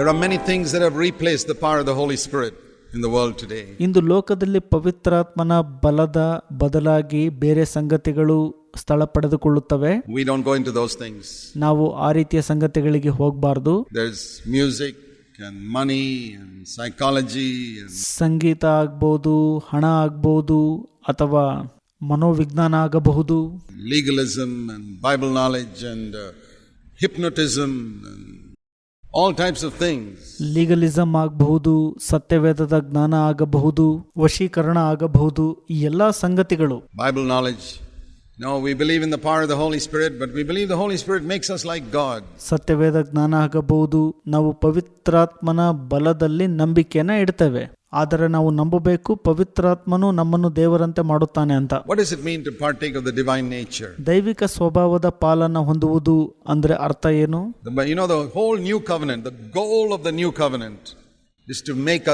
There are many things that have replaced the power of the Holy Spirit in the world today. ಇಂದು ಲೋಕದಲ್ಲಿ ಪವಿತ್ರಾತ್ಮನ ಬಲದ ಬದಲಾಗಿ ಬೇರೆ ಸಂಗತಿಗಳು ಸ್ಥಳ ಪಡೆದುಕೊಳ್ಳುತ್ತವೆ We don't go into those things. ನಾವು ಆ ರೀತಿಯ ಸಂಗತಿಗಳಿಗೆ ಹೋಗಬಾರ್ದು There's music and money and psychology and ಸಂಗೀತ ಆಗ್ಬೋದು ಹಣ ಆಗ್ಬೋದು ಅಥವಾ ಮನೋವಿಜ್ಞಾನ ಆಗಬಹುದು legalism and Bible knowledge and uh, hypnotism and all types of things legalism ಆಗಬಹುದು ಸತ್ಯವೇದದ ಜ್ಞಾನ ಆಗಬಹುದು ವಶೀಕರಣ ಆಗಬಹುದು ಈ ಎಲ್ಲ ಸಂಗತಿಗಳು Bible knowledge. No, we believe in the power of the Holy Spirit, but we believe the Holy Spirit makes us like God. ಸತ್ಯವೇದ ಜ್ಞಾನ ಆಗಬಹುದು ನಾವು ಪವಿತ್ರಾತ್ಮನ ಬಲದಲ್ಲಿ ನಂಬಿಕೆಯನ್ನ ಇಡ್ತೇವೆ ಆದರೆ ನಾವು ನಂಬಬೇಕು ಪವಿತ್ರಾತ್ಮನು ನಮ್ಮನ್ನು ದೇವರಂತೆ ಮಾಡುತ್ತಾನೆ ಅಂತ What does it mean to partake of the divine nature? ದೈವಿಕ ಸ್ವಭಾವದ ಪಾಲನ್ನ ಹೊಂದುವುದು ಅಂದ್ರೆ ಅರ್ಥ ಏನು The, you know, the whole new covenant, the goal of the new covenant is to make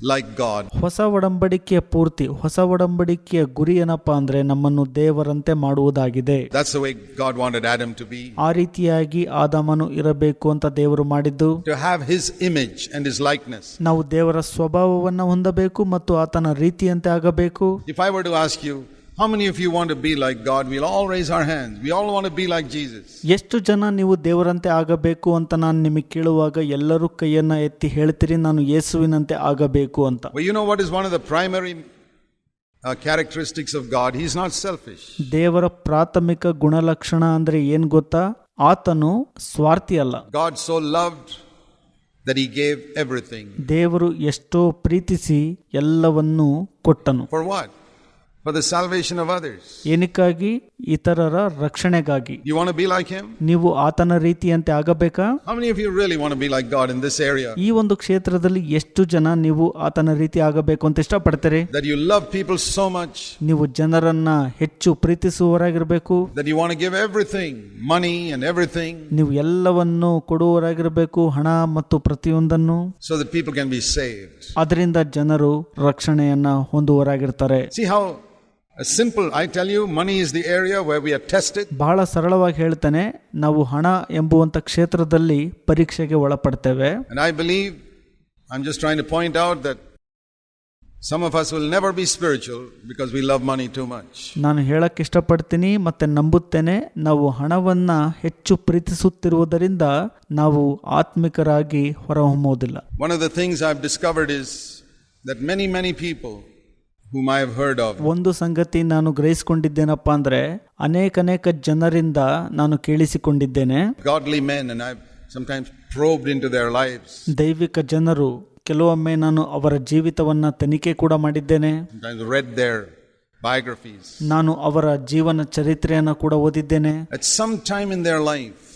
us God. ಹೊಸ ಒಡಂಬಡಿಕೆಯ ಪೂರ್ತಿ ಹೊಸ ಒಡಂಬಡಿಕೆಯ ಗುರಿ ಏನಪ್ಪಾ ಅಂದ್ರೆ ನಮ್ಮನ್ನು ದೇವರಂತೆ ಮಾಡುವುದಾಗಿದೆ to ಆ ರೀತಿಯಾಗಿ ಆದಾಮನು ಇರಬೇಕು ಅಂತ ದೇವರು ಮಾಡಿದ್ದು have his image and his likeness. ನಾವು ದೇವರ ಸ್ವಭಾವವನ್ನು ಹೊಂದಬೇಕು ಮತ್ತು ಆತನ ರೀತಿಯಂತೆ ಆಗಬೇಕು were to ask you, how many of you want to be like God? We'll all raise our hands. We all want to be like Jesus. ಎಷ್ಟು ಜನ ನೀವು ದೇವರಂತೆ ಆಗಬೇಕು ಅಂತ ನಾನು ನಿಮಗೆ ಕೇಳುವಾಗ ಎಲ್ಲರೂ ಕೈಯನ್ನ ಎತ್ತಿ ಹೇಳ್ತೀರಿ ನಾನು ಯೇಸುವಿನಂತೆ ಆಗಬೇಕು ಅಂತ Well, you know what is one of the primary uh, characteristics of God? He's not selfish. ದೇವರ ಪ್ರಾಥಮಿಕ ಗುಣಲಕ್ಷಣ ಅಂದ್ರೆ ಏನ್ ಗೊತ್ತಾ ಆತನು ಸ್ವಾರ್ಥಿ ಅಲ್ಲ God so loved that he gave everything. ದೇವರು ಎಷ್ಟೋ ಪ್ರೀತಿಸಿ ಎಲ್ಲವನ್ನೂ ಕೊಟ್ಟನು For what? The salvation of ಏನಕ್ಕಾಗಿ? ಇತರರ ರಕ್ಷಣೆಗಾಗಿ. ಯು ವಾಂಟ್ ಟು ನೀವು ಆತನ ರೀತಿಯಂತೆ ಆಗಬೇಕಾ? How many you really want to be like God in this area ಈ ಒಂದು ಕ್ಷೇತ್ರದಲ್ಲಿ ಎಷ್ಟು ಜನ ನೀವು ಆತನ ರೀತಿ ಆಗಬೇಕು ಅಂತ ಇಷ್ಟಪಡುತ್ತೀರಿ that you love people so much ನೀವು ಜನರನ್ನ ಹೆಚ್ಚು ಪ್ರೀತಿಸುವವರಾಗಿರಬೇಕು? That you want to give everything money and everything ನೀವು ಎಲ್ಲವನ್ನು ಕೊಡುವವರಾಗಿರಬೇಕು ಹಣ ಮತ್ತು ಪ್ರತಿಯೊಂದನ್ನು? So people can be saved ಅದರಿಂದ ಜನರು ರಕ್ಷಣೆಯನ್ನ ಹೊಂದುವರಾಗಿರ್ತಾರೆ see how a simple, I tell you, money is the area where we are tested. ಬಹಳ ಸರಳವಾಗಿ ಹೇಳ್ತಾನೆ ನಾವು ಹಣ ಎಂಬುವಂತ ಕ್ಷೇತ್ರದಲ್ಲಿ ಪರೀಕ್ಷೆಗೆ ಒಳಪಡ್ತೇವೆ And I believe, I'm just trying to point out that some of us will never be spiritual because we love money too much. ನಾನು ಹೇಳಕ್ ಇಷ್ಟಪಡ್ತೀನಿ ಮತ್ತೆ ನಂಬುತ್ತೇನೆ ನಾವು ಹಣವನ್ನ ಹೆಚ್ಚು ಪ್ರೀತಿಸುತ್ತಿರುವುದರಿಂದ ನಾವು ಆತ್ಮಿಕರಾಗಿ ಹೊರಹೊಮ್ಮುವುದಿಲ್ಲ One of the things I've discovered is that many, many people ಒಂದು ಸಂಗತಿ ನಾನು ಗ್ರಹಿಸಿಕೊಂಡಿದ್ದೇನಪ್ಪ ಅಂದ್ರೆ ಅನೇಕ ಅನೇಕ ಜನರಿಂದ ನಾನು ಕೇಳಿಸಿಕೊಂಡಿದ್ದೇನೆ. ದೈವಿಕ ಜನರು ಕೆಲವೊಮ್ಮೆ ನಾನು ಅವರ ಜೀವಿತವನ್ನ ತನಿಖೆ ಕೂಡ ಮಾಡಿದ್ದೇನೆ. ನಾನು ಅವರ ಜೀವನ ಚರಿತ್ರೆಯನ್ನು ಕೂಡ ಓದಿದ್ದೇನೆ. Some time in in life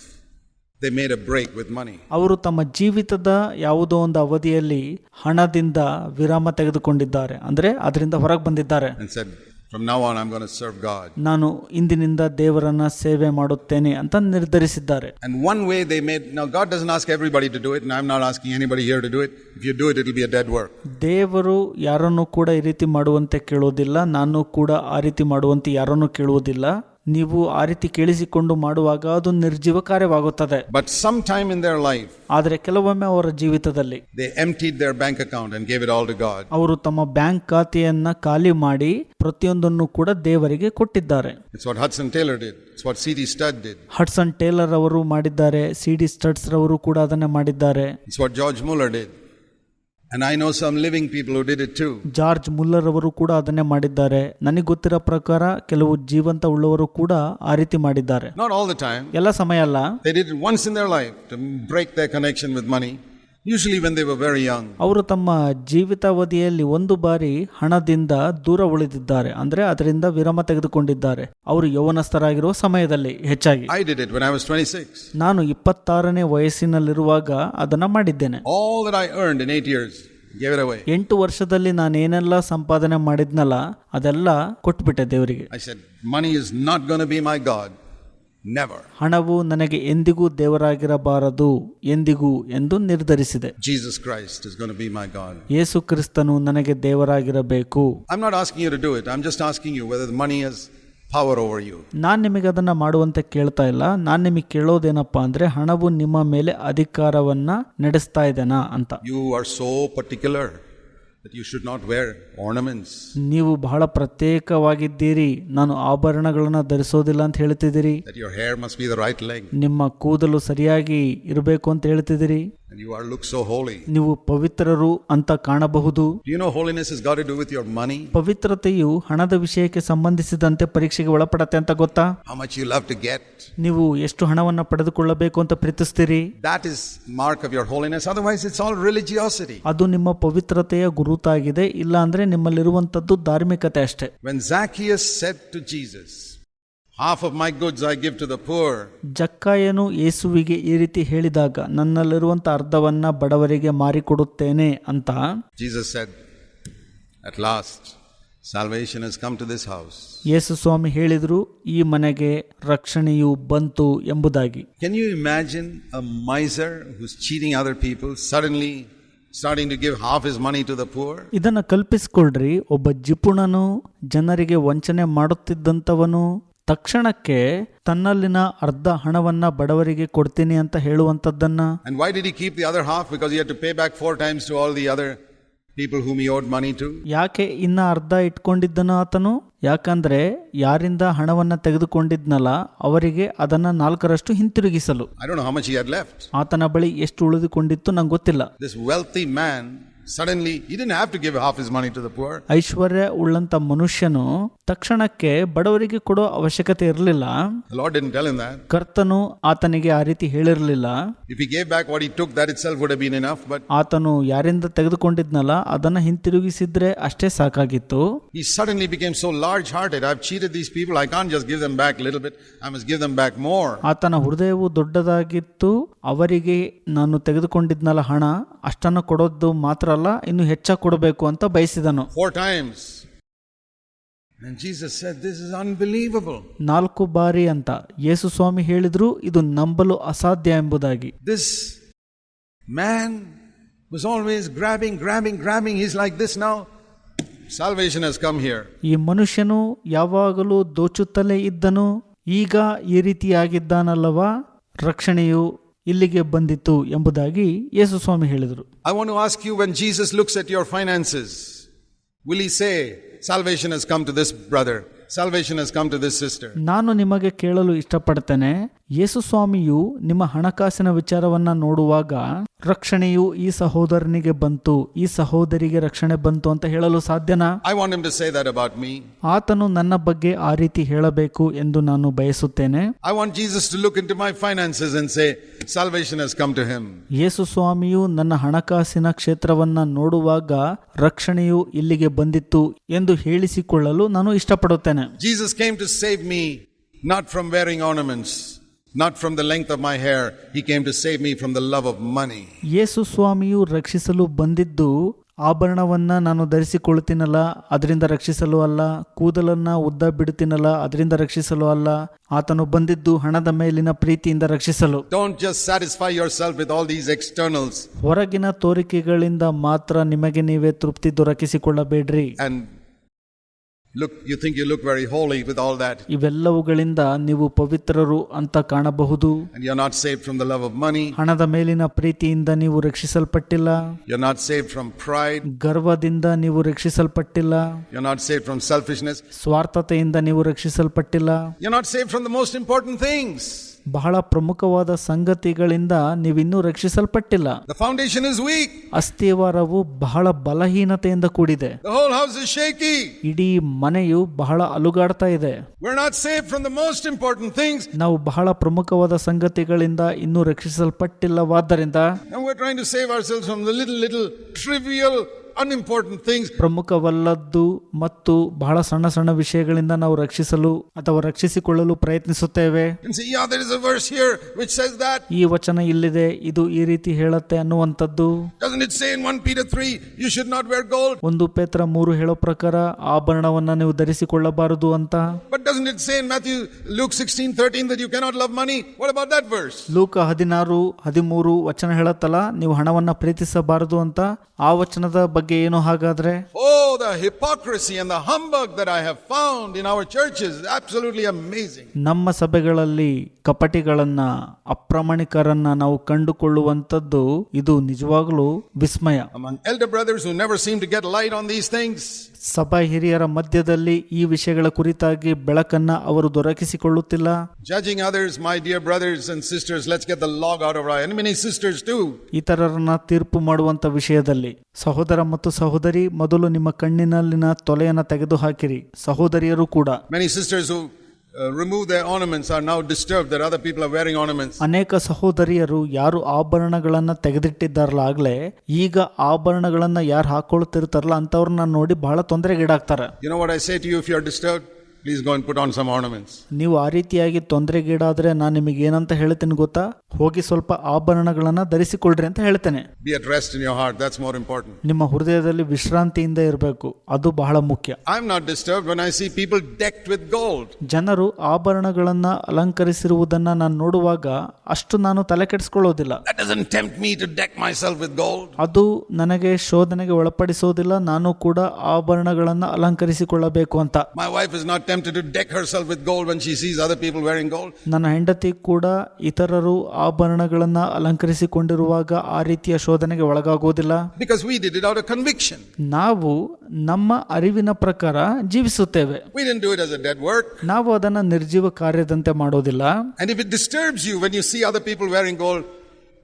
they made a break with money. ಅವರು ತಮ್ಮ ಜೀವಿತದ ಯಾವುದೋ ಒಂದು ಅವಧಿಯಲ್ಲಿ ಹಣದಿಂದ ವಿರಾಮ ತೆಗೆದುಕೊಂಡಿದ್ದಾರೆ ಅಂದ್ರೆ ಅದರಿಂದ ಹೊರಗೆ ಬಂದಿದ್ದಾರೆ and said, From now on, I'm going to serve God. ನಾನು ಇಂದಿನಿಂದ ದೇವರನ್ನ ಸೇವೆ ಮಾಡುತ್ತೇನೆ ಅಂತ ನಿರ್ಧರಿಸಿದ್ದಾರೆ And one way they made, now God doesn't ask everybody to do it, and I'm not asking anybody here to do it. If you do it, it'll be a dead work. ದೇವರು ಯಾರನ್ನು ಕೂಡ ಈ ರೀತಿ ಮಾಡುವಂತೆ ಕೇಳುವುದಿಲ್ಲ ನಾನು ಕೂಡ ಆ ರೀತಿ ಮಾಡುವಂತೆ ಯಾರನ್ನು ಕೇಳುವುದಿಲ್ಲ ನೀವು ಆ ರೀತಿ ಕೇಳಿಸಿಕೊಂಡು ಮಾಡುವಾಗ ಅದು ನಿರ್ಜೀವ ಕಾರ್ಯವಾಗುತ್ತದೆ But sometime in their life, ಆದರೆ ಕೆಲವೊಮ್ಮೆ ಅವರ ಜೀವಿತದಲ್ಲಿ they emptied their bank account and gave it all to God. ಅವರು ತಮ್ಮ ಬ್ಯಾಂಕ್ ಖಾತೆಯನ್ನ ಖಾಲಿ ಮಾಡಿ ಪ್ರತಿಯೊಂದನ್ನು ಕೂಡ ದೇವರಿಗೆ ಕೊಟ್ಟಿದ್ದಾರೆ It's what Hudson Taylor did. It's what C.T. Studd did. Hudson Taylor ಅವರು ಮಾಡಿದ್ದಾರೆ ಸಿ ಡಿ ಸ್ಟಡ್ಸ್ ರವರು ಕೂಡ ಅದನ್ನೇ ಮಾಡಿದ್ದಾರೆ It's what George Muller did. And I know some living people who did it too. George Muller ಅವರು ಕೂಡ ಅದನ್ನೇ ಮಾಡಿದ್ದಾರೆ ನನಗೆ ಗೊತ್ತಿರೋ ಪ್ರಕಾರ ಕೆಲವು ಜೀವಂತ ಉಳ್ಳವರು ಕೂಡ ಆ ರೀತಿ ಮಾಡಿದ್ದಾರೆ Not all the time. ಎಲ್ಲ ಸಮಯ ಅಲ್ಲ They did it once in their life to break their connection with money, Usually when they were very young. ಅವರು ತಮ್ಮ ಜೀವಿತಾವಧಿಯಲ್ಲಿ ಒಂದು ಬಾರಿ ಹಣದಿಂದ ದೂರ ಉಳಿದಿದ್ದಾರೆ ಅಂದ್ರೆ ಅದರಿಂದ ವಿರಾಮ ತೆಗೆದುಕೊಂಡಿದ್ದಾರೆ ಅವರು ಯೌವನಸ್ಥರಾಗಿರುವ ಸಮಯದಲ್ಲಿ ಹೆಚ್ಚಾಗಿ I did it when I was 26. ನಾನು ಇಪ್ಪತ್ತಾರನೇ ವಯಸ್ಸಿನಲ್ಲಿರುವಾಗ ಅದನ್ನ ಮಾಡಿದ್ದೇನೆ All that I earned in 8 years, gave it away. ಎಂಟು ವರ್ಷದಲ್ಲಿ ನಾನೇನೆಲ್ಲ ಸಂಪಾದನೆ ಮಾಡಿದ್ನಲ್ಲ ಅದೆಲ್ಲ ಕೊಟ್ಬಿಟ್ಟೆ ದೇವರಿಗೆ money is not going to be my God. Never ಹಣವು ನನಗೆ ಎಂದಿಗೂ ದೇವರಾಗಿರಬಾರದು ಎಂದಿಗೂ ಎಂದು ನಿರ್ಧರಿಸಿದೆ. Jesus Christ is gonna be my God ಯೇಸು ಕ್ರಿಸ್ತನು ನನಗೆ ದೇವರಾಗಿರಬೇಕು. I am not asking you to do it I am just asking you whether money is power over you ನಾನು ನಿಮಗೆ ಅದನ್ನು ಮಾಡುವಂತೆ ಕೇಳ್ತಾ ಇಲ್ಲ. ನಾನು ನಿಮಗೆ ಕೇಳೋದೇನಪ್ಪ ಅಂದ್ರೆ ಹಣವು ನಿಮ್ಮ ಮೇಲೆ ಅಧಿಕಾರವನ್ನ ನಡೆಸ್ತಾ ಇದೆನಾ ಅಂತ. ಯು ಆರ್ ಸೋ ಪರ್ಟಿಕ್ಯುಲರ್ ನೀವು ಬಹಳ ಪ್ರತ್ಯೇಕವಾಗಿದ್ದೀರಿ. ನಾನು ಆಭರಣಗಳನ್ನು ಧರಿಸೋದಿಲ್ಲ ಅಂತ ಹೇಳ್ತಿದ್ದೀರಿ. That your hair must be the right length. ನಿಮ್ಮ ಕೂದಲು ಸರಿಯಾಗಿ ಇರಬೇಕು ಅಂತ ಹೇಳ್ತಿದ್ದೀರಿ. And you are look so holy. ನೀವು ಪವಿತ್ರರು ಅಂತ ಕಾಣಬಹುದು Do you know holiness has got to do with your money? ಪವಿತ್ರತೆಯು ಹಣದ ವಿಷಯಕ್ಕೆ ಸಂಬಂಧಿಸಿದಂತೆ ಪರೀಕ್ಷೆಗೆ ಒಳಪಡುತ್ತೆ ಅಂತ ಗೊತ್ತಾ How much you love to get? ನೀವು ಎಷ್ಟು ಹಣವನ್ನು ಪಡೆದುಕೊಳ್ಳಬೇಕು ಅಂತ ಪ್ರೀತಿಸ್ತೀರಿ That is mark of your holiness. Otherwise, it's all religiosity. ಅದು ನಿಮ್ಮ ಪವಿತ್ರತೆಯ ಗುರುತಾಗಿದೆ ಇಲ್ಲ ಅಂದ್ರೆ ನಿಮ್ಮಲ್ಲಿರುವಂತದ್ದು ಧಾರ್ಮಿಕತೆ ಅಷ್ಟೇ When Zacchaeus said to Jesus, Half of my goods I give to the poor, ಜಕ್ಕಾಯನು ಯೇಸುವಿಗೆ ಈ ರೀತಿ ಹೇಳಿದಾಗ ನನ್ನಲ್ಲಿರುವಂತ ಅರ್ಧವನ್ನ ಬಡವರಿಗೆ ಮಾರಿಕೊಡುತ್ತೇನೆ ಅಂತ Jesus said, At last, salvation has come to this house. ಯೇಸು ಸ್ವಾಮಿ ಹೇಳಿದ್ರು ಈ ಮನೆಗೆ ರಕ್ಷಣೆಯು ಬಂತು ಎಂಬುದಾಗಿ Can you imagine a miser who's cheating other people suddenly starting to give half his money to the poor? ಇದನ್ನ ಕಲ್ಪಿಸಿಕೊಳ್ಳ್ರಿ ಒಬ್ಬ ಜಿಪುಣನು ಜನರಿಗೆ ವಂಚನೆ ಮಾಡುತ್ತಿದ್ದಂಥವನು ತಕ್ಷಣಕ್ಕೆ ತನ್ನಲ್ಲಿನ ಅರ್ಧ ಹಣವನ್ನ ಬಡವರಿಗೆ ಕೊಡ್ತೀನಿ ಅಂತ ಹೇಳುವಂತದ್ದನ್ನ ಯಾಕೆ ಇನ್ನ ಅರ್ಧ ಇಟ್ಕೊಂಡಿದ್ದನ ಆತನು? ಯಾಕಂದ್ರೆ ಯಾರಿಂದ ಹಣವನ್ನ ತೆಗೆದುಕೊಂಡಿದ್ನಲ್ಲ ಅವರಿಗೆ ಅದನ್ನ ನಾಲ್ಕರಷ್ಟು ಹಿಂತಿರುಗಿಸಲು. ಆತನ ಬಳಿ ಎಷ್ಟು ಉಳಿದುಕೊಂಡಿತ್ತು ನಂಗೆ ಗೊತ್ತಿಲ್ಲ. ದಿಸ್ ವೆಲ್ತಿ ಮ್ಯಾನ್ ಸಡನ್ಲಿ ಇದನ್ have to give half his money to the poor ಐಶ್ವರ್ಯ ಉಳ್ಳಂತ ಮನುಷ್ಯನು ತಕ್ಷಣಕ್ಕೆ ಬಡವರಿಗೆ ಕೊಡೋ ಅವಶ್ಯಕತೆ ಇರಲಿಲ್ಲ. ಲಾರ್ಡ್ ಇನ್ ಕರ್ತನು ಆತನಿಗೆ ಆ ರೀತಿ ಹೇಳಿರಲಿಲ್ಲ. If you back what took that itself would have ಆತನು ಯಾರಿಂದ ತೆಗೆದುಕೊಂಡಿದ್ನಲ್ಲ ಅದನ್ನ ಹಿಂತಿರುಗಿಸಿದ್ರೆ ಅಷ್ಟೇ ಸಾಕಾಗಿತ್ತು. He suddenly became so large hearted I have cheated these people I can't just give back little I must give back more ಆತನ ಹೃದಯವು ದೊಡ್ಡದಾಗಿತ್ತು. ಅವರಿಗೆ ನಾನು ತೆಗೆದುಕೊಂಡಿದ್ನಲ್ಲ ಹಣ ಅಷ್ಟನ್ನು ಕೊಡೋದು ಮಾತ್ರ ಇನ್ನು ಹೆಚ್ಚಾಗಿ ಕೊಡಬೇಕು ಅಂತ ಬಯಸಿದನು is unbelievable. ನಾಲ್ಕು ಬಾರಿ ಅಂತ ಯೇಸು ಸ್ವಾಮಿ ಹೇಳಿದ್ರು ಇದು ನಂಬಲು ಅಸಾಧ್ಯ ಎಂಬುದಾಗಿ this man was always grabbing, grabbing, grabbing. He's like this now. Salvation has come here. ಈ ಮನುಷ್ಯನು ಯಾವಾಗಲೂ ದೋಚುತ್ತಲೇ ಇದ್ದನು ಈಗ ಈ ರೀತಿಯಾಗಿದ್ದಾನಲ್ಲವಾ ರಕ್ಷಣೆಯು ಇಲ್ಲಿಗೆ ಬಂದಿತು ಎಂಬುದಾಗಿ ಯೇಸು ಸ್ವಾಮಿ ಹೇಳಿದರು I want to ask you when Jesus looks at your finances, will he say, Salvation has come to this brother, salvation has come to this sister? ನಾನು ನಿಮಗೆ ಕೇಳಲು ಇಷ್ಟಪಡ್ತೇನೆ ಯೇಸು ಸ್ವಾಮಿಯು ನಿಮ್ಮ ಹಣಕಾಸಿನ ವಿಚಾರವನ್ನು ನೋಡುವಾಗ ರಕ್ಷಣೆಯು ಈ ಸಹೋದರನಿಗೆ ಬಂತು ಈ ಸಹೋದರಿಗೆ ರಕ್ಷಣೆ ಬಂತು ಅಂತ ಹೇಳಲು ಸಾಧ್ಯನಾ. ಆತನು ನನ್ನ ಬಗ್ಗೆ ಆ ರೀತಿ ಹೇಳಬೇಕು ಎಂದು ನಾನು ಬಯಸುತ್ತೇನೆ I want Jesus to look into my finances and say salvation has come to him. ಯೇಸು ಸ್ವಾಮಿಯು ನನ್ನ ಹಣಕಾಸಿನ ಕ್ಷೇತ್ರವನ್ನ ನೋಡುವಾಗ ರಕ್ಷಣೆಯು ಇಲ್ಲಿಗೆ ಬಂದಿತ್ತು ಎಂದು ಹೇಳಿಸಿಕೊಳ್ಳಲು ನಾನು ಇಷ್ಟಪಡುತ್ತೇನೆ Jesus came to save me not from wearing ornaments, not from the length of my hair. He came to save me from the love of money. ಯೇಸು ಸ್ವಾಮಿಯು ರಕ್ಷಿಸಲು ಬಂದಿದ್ದು ಆಭರಣವನ್ನ ನಾನು ಧರಿಸಿಕೊಳ್ಳುತ್ತೀನಲ್ಲ ಅದರಿಂದ ರಕ್ಷಿಸಲು ಅಲ್ಲ ಕೂದಲನ್ನ ಉದ್ದ ಬಿಡುತ್ತೀನಲ್ಲ ಅದರಿಂದ ರಕ್ಷಿಸಲು ಅಲ್ಲ ಆತನು ಬಂದಿದ್ದು ಹಣದ ಮೇಲಿನ ಪ್ರೀತಿಯಿಂದ ರಕ್ಷಿಸಲು don't just satisfy satisfy self with all these externals ಹೊರಗಿನ ತೋರಿಕೆಗಳಿಂದ ಮಾತ್ರ ನಿಮಗೆ ನೀವೇ ತೃಪ್ತಿ ದೊರಕಿಸಿಕೊಳ್ಳಬೇಡ್ರಿ and look, you think you look very holy with all that, ಇವೆಲ್ಲವುಗಳಿಂದ ನೀವು ಪವಿತ್ರರು ಅಂತ ಕಾಣಬಹುದು and you're not saved from the love of money. ಹಣದ ಮೇಲಿನ ಪ್ರೀತಿಯಿಂದ ನೀವು ರಕ್ಷಿಸಲ್ಪಟ್ಟಿಲ್ಲ You're not saved from pride. ಗರ್ವದಿಂದ ನೀವು ರಕ್ಷಿಸಲ್ಪಟ್ಟಿಲ್ಲ You're not saved from selfishness. ಸ್ವಾರ್ಥತೆಯಿಂದ ನೀವು ರಕ್ಷಿಸಲ್ಪಟ್ಟಿಲ್ಲ You're not saved from the most important things. ಬಹಳ ಪ್ರಮುಖವಾದ ಸಂಗತಿಗಳಿಂದ ನೀವಿನ್ನೂ ರಕ್ಷಿಸಲ್ಪಟ್ಟಿಲ್ಲ ಫೌಂಡೇಶನ್. ಅಸ್ಥಿವಾರವು ಬಹಳ ಬಲಹೀನತೆಯಿಂದ ಕೂಡಿದೆ ಇಡೀ ಮನೆಯು ಬಹಳ ಅಲುಗಾಡ್ತಾ ಇದೆ. ನಾವು ಬಹಳ ಪ್ರಮುಖವಾದ ಸಂಗತಿಗಳಿಂದ ಇನ್ನೂ ರಕ್ಷಿಸಲ್ಪಟ್ಟಿಲ್ಲವಾದ್ದರಿಂದ ಅನ್ಇಂಪಾರ್ಟೆಂಟ್ ಥಿಂಗ್ಸ್ ಪ್ರಮುಖವಲ್ಲದ್ದು ಮತ್ತು ಬಹಳ ಸಣ್ಣ ಸಣ್ಣ ವಿಷಯಗಳಿಂದ ನಾವು ರಕ್ಷಿಸಲು ಅಥವಾ ರಕ್ಷಿಸಿಕೊಳ್ಳಲು ಪ್ರಯತ್ನಿಸುತ್ತೇವೆ. ಈ ವಚನ ಇಲ್ಲಿದೆ ಇದು ಈ ರೀತಿ ಹೇಳುತ್ತೆ ಅನ್ನುವಂಥದ್ದು. ಯು ಒಂದು ಪೇತ್ರ ಮೂರು ಹೇಳೋ ಪ್ರಕಾರ ಆಭರಣವನ್ನ ನೀವು ಧರಿಸಿಕೊಳ್ಳಬಾರದು ಅಂತ. ಬಟ್ ಇಟ್ ಲೂಕ್ ಯು ಹದಿನಾರು ಹದಿಮೂರು ವಚನ ಹೇಳತ್ತಲ್ಲ ನೀವು ಹಣವನ್ನ ಪ್ರೀತಿಸಬಾರದು ಅಂತ. ಆ ವಚನದ ಬಗ್ಗೆ ಬಗ್ಗೆ ಏನು ಹಾಗಾದ್ರೆ? Oh, the hypocrisy and the humbug that I ನಮ್ಮ ಸಭೆಗಳಲ್ಲಿ ಕಪಟಿಗಳನ್ನ ಅಪ್ರಾಮಾಣಿಕರನ್ನ ನಾವು ಕಂಡುಕೊಳ್ಳುವಂತದ್ದು ಇದು ನಿಜವಾಗಲೂ ವಿಸ್ಮಯ. Elder brothers never seem to get light on these things ಸಭಾ ಹಿರಿಯರ ಮಧ್ಯದಲ್ಲಿ ಈ ವಿಷಯಗಳ ಕುರಿತಾಗಿ ಬೆಳಕನ್ನ ಅವರು ದೊರಕಿಸಿಕೊಳ್ಳುತ್ತಿಲ್ಲ. Judging others my dear brothers and sisters let's get the log out of our sisters to ಇತರರನ್ನ ತೀರ್ಪು ಮಾಡುವಂತ ವಿಷಯದಲ್ಲಿ ಸಹೋದರ ಮತ್ತು ಸಹೋದರಿ ಮೊದಲು ನಿಮ್ಮ ಕಣ್ಣಿನಲ್ಲಿನ ತೊಲೆಯನ್ನು ತೆಗೆದು ಹಾಕಿರಿ ಸಹೋದರಿಯರು ಕೂಡ Many sisters who uh, remove their ornaments are now disturbed that other people are wearing ornaments. ಅನೇಕ ಸಹೋದರಿಯರು ಯಾರು ಆಭರಣಗಳನ್ನು ತೆಗೆದಿಟ್ಟಿದ್ದಾರಲ್ಲ ಆಗ್ಲೇ ಈಗ ಆಭರಣಗಳನ್ನು ಯಾರು ಹಾಕೊಳ್ತಿರ್ತಾರಲ್ಲ ಅಂತವ್ರನ್ನ ನೋಡಿ ಬಹಳ ತೊಂದರೆಗೀಡಾಗ್ತಾರೆ You know what I say to you if you're disturbed? Please go and put on some ornaments. ನೀವು ಆ ರೀತಿಯಾಗಿ ತೊಂದರೆಗೀಡಾದ್ರೆ ನಾನು ನಿಮಗೆ ಏನಂತ ಹೇಳ್ತೀನಿ ಗೊತ್ತಾ? ಹೋಗಿ ಸ್ವಲ್ಪ ಆಭರಣಗಳನ್ನ ಧರಿಸಿಕೊಳ್ಳ್ರಿ ಅಂತ ಹೇಳ್ತೇನೆ. Be at rest in your heart that's more important ನಿಮ್ಮ ಹೃದಯದಲ್ಲಿ ವಿಶ್ರಾಂತಿಯಿಂದ ಇರಬೇಕು ಅದು ಬಹಳ ಮುಖ್ಯ. I am not disturb when I see people decked with gold ಜನರು ಆಭರಣಗಳನ್ನ ಅಲಂಕರಿಸಿರುವುದನ್ನ ನಾನು ನೋಡುವಾಗ ಅಷ್ಟು ನಾನು ತಲೆ ಕೆಡಿಸ್ಕೊಳ್ಳೋದಿಲ್ಲ. That tempt me to deck my myself with gold. ಅದು ನನಗೆ ಶೋಧನೆಗೆ ಒಳಪಡಿಸೋದಿಲ್ಲ ನಾನು ಕೂಡ ಆಭರಣಗಳನ್ನ ಅಲಂಕರಿಸಿಕೊಳ್ಳಬೇಕು ಅಂತ. ಮೈ wife is not tempted to deck herself with gold when she sees other people wearing gold. ನನ್ನ ಹೆಂಡತಿ ಕೂಡ ಇತರರು ಆಭರಣಗಳನ್ನು ಅಲಂಕರಿಸಿಕೊಂಡಿರುವಾಗ ಆ ರೀತಿಯ ಶೋಧನೆಗೆ ಒಳಗಾಗೋದಿಲ್ಲ Because we did it out of conviction. ನಾವು ನಮ್ಮ ಅರಿವಿನ ಪ್ರಕಾರ ಜೀವಿಸುತ್ತೇವೆ We didn't do it as a dead work. ನಾವು ಅದನ್ನು ನಿರ್ಜೀವ ಕಾರ್ಯದಂತೆ ಮಾಡೋದಿಲ್ಲ And if it disturbs you when you see other people wearing gold,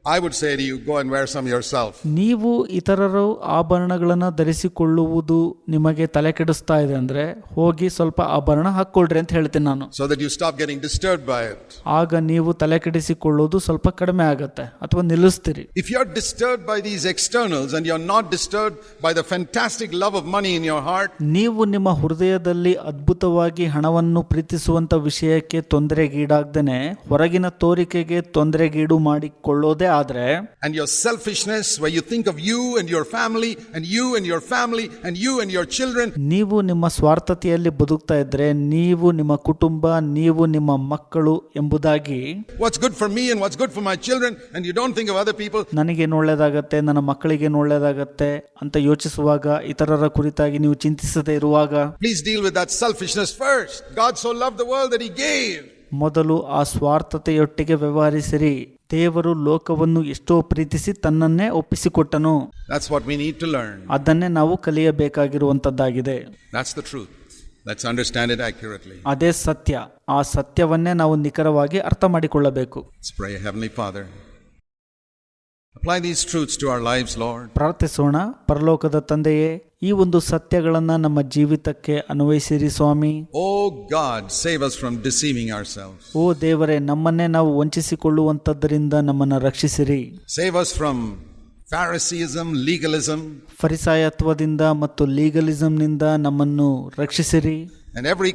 I would say you go and wear some some self ನೀವು ಇತರರು ಆಭರಣಗಳನ್ನು ಧರಿಸಿಕೊಳ್ಳುವುದು ನಿಮಗೆ ತಲೆ ಕೆಡಿಸ್ತಾ ಇದೆ ಅಂದ್ರೆ ಹೋಗಿ ಸ್ವಲ್ಪ ಆಭರಣ ಹಾಕೊಳ್ರಿ ಅಂತ ಹೇಳ್ತೀನಿ ನಾನು. So that you stop getting disturb by it ಆಗ ನೀವು ತಲೆ ಕೆಡಿಸಿಕೊಳ್ಳುವುದು ಸ್ವಲ್ಪ ಕಡಿಮೆ ಆಗುತ್ತೆ ಅಥವಾ ನಿಲ್ಲಿಸ್ತೀರಿ. If you are disturb by these externals and you are not disturb by the fantastic love of money in your heart ನೀವು ನಿಮ್ಮ ಹೃದಯದಲ್ಲಿ ಅದ್ಭುತವಾಗಿ ಹಣವನ್ನು ಪ್ರೀತಿಸುವಂತ ವಿಷಯಕ್ಕೆ ತೊಂದರೆಗೀಡಾಗ್ದೇನೆ ಹೊರಗಿನ ತೋರಿಕೆಗೆ ತೊಂದರೆಗೀಡು ಮಾಡಿಕೊಳ್ಳೋದೇ ಆದ್ರೆ and your selfishness, where you think of you and your family, and you and your family, and you and your children, ನೀವು ನಿಮ್ಮ ಸ್ವಾರ್ಥತೆಯಲ್ಲಿ ಬದುಕ್ತಾ ಇದ್ರೆ ನೀವು ನಿಮ್ಮ ಕುಟುಂಬ ನೀವು ನಿಮ್ಮ ಮಕ್ಕಳು ಎಂಬುದಾಗಿ what's good for me and what's good for my children, and you don't think of other people, ನನಗೇನು ಒಳ್ಳೇದಾಗತ್ತೆ ನನ್ನ ಮಕ್ಕಳಿಗೆ ಒಳ್ಳೇದಾಗತ್ತೆ ಅಂತ ಯೋಚಿಸುವಾಗ ಇತರರ ಕುರಿತಾಗಿ ನೀವು ಚಿಂತಿಸದೆ ಇರುವಾಗ please deal with that selfishness first. God so loved the world that He gave. ಮೊದಲು ಆ ಸ್ವಾರ್ಥತೆಯೊಟ್ಟಿಗೆ ವ್ಯವಹರಿಸಿರಿ ದೇವರು ಲೋಕವನ್ನು ಎಷ್ಟೋ ಪ್ರೀತಿಸಿ ತನ್ನನ್ನೇ ಒಪ್ಪಿಸಿಕೊಟ್ಟನು That's what we need to learn. ಅದನ್ನೇ ನಾವು ಕಲಿಯಬೇಕಾಗಿರುವಂತದ್ದಾಗಿದೆ That's the truth. Let's understand it accurately. ಅದೇ ಸತ್ಯ ಆ ಸತ್ಯವನ್ನೇ ನಾವು ನಿಖರವಾಗಿ ಅರ್ಥ ಮಾಡಿಕೊಳ್ಳಬೇಕು apply these truths to our life Lord ಪ್ರಾರ್ಥಿಸೋಣ. ಪರಲೋಕದ ತಂದೆಯೇ ಈ ಒಂದು ಸತ್ಯಗಳನ್ನ ನಮ್ಮ ಜೀವಿತಕ್ಕೆ ಅನ್ವಯಿಸಿರಿ ಸ್ವಾಮಿ. O God save us from deceiving our self ಓ ದೇವರೇ ನಮ್ಮನ್ನೇ ನಾವು ವಂಚಿಸಿಕೊಳ್ಳುವಂತದ್ದರಿಂದ ನಮ್ಮನ್ನ ರಕ್ಷಿಸಿರಿ. Save us from Pharisaism legalism ಪರಿಸಾಯತ್ವದಿಂದ ಮತ್ತು ಲೀಗಲಿಸಮ್ನಿಂದ ನಮ್ಮನ್ನು ರಕ್ಷಿಸಿರಿ. And every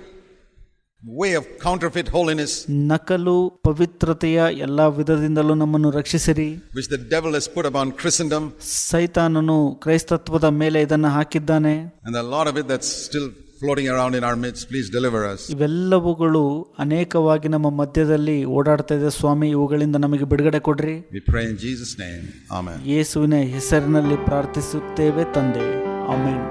way of counterfeit holiness ನಕಲು ಪವಿತ್ರತೆಯ ಎಲ್ಲ ವಿಧದಿಂದಲೂ ನಮ್ಮನ್ನು ರಕ್ಷಿಸಿರಿ which the devil has put upon Christendom, ಸೈತಾನನು ಕ್ರೈಸ್ತತ್ವದ ಮೇಲೆ ಇದನ್ನು ಹಾಕಿದ್ದಾನೆ and a lot of it that's still floating around in our midst. Please deliver us. ಇವೆಲ್ಲವುಗಳು ಅನೇಕವಾಗಿ ನಮ್ಮ ಮಧ್ಯದಲ್ಲಿ ಓಡಾಡ್ತಾ ಇದೆ ಸ್ವಾಮಿ ಇವುಗಳಿಂದ ನಮಗೆ ಬಿಡುಗಡೆ ಕೊಡ್ರಿ We pray in Jesus' name. Amen. ಯೇಸುವಿನ ಹೆಸರಿನಲ್ಲಿ ಪ್ರಾರ್ಥಿಸುತ್ತೇವೆ ತಂದೆ ಆಮೇನ್